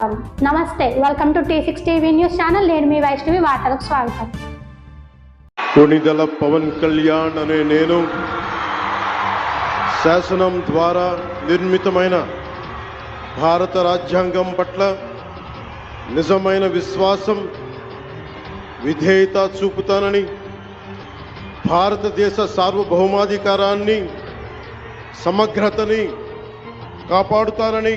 నమస్తే welcome to T six TV news channel. నేను మీ వైష్ణవి వార్తలకు స్వాగతం. కొణిదల పవన్ కళ్యాణ్ అనే నేను శాసనం ద్వారా నిర్మితమైన భారత రాజ్యాంగం పట్ల నిజమైన విశ్వాసం విధేయత చూపుతానని భారతదేశ సార్వభౌమాధికారాన్ని సమగ్రతని కాపాడుతానని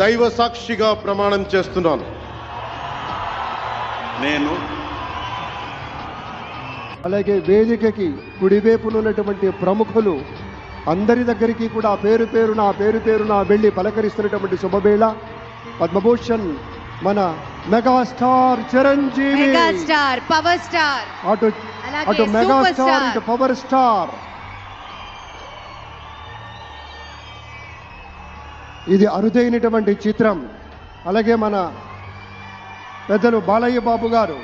దైవ సాక్షిగా ప్రమాణం చేస్తున్నాను. నేను అలాగే వేదికకి కుడివైపున ఉన్నటువంటి ప్రముఖులు అందరి దగ్గరికి కూడా పేరు పేరున పేరు పేరున వెళ్ళి పలకరిస్తున్నటువంటి శుభవేళ. పద్మభూషణ్ మన megastar Chiranjeevi. Megastar power star. అటు అటు మెగాస్టార్. ఇటు పవర్ స్టార్. ఇది అరుదైనటువంటి చిత్రం. అలాగే మన పెద్దలు బాలయ్య బాబు గారు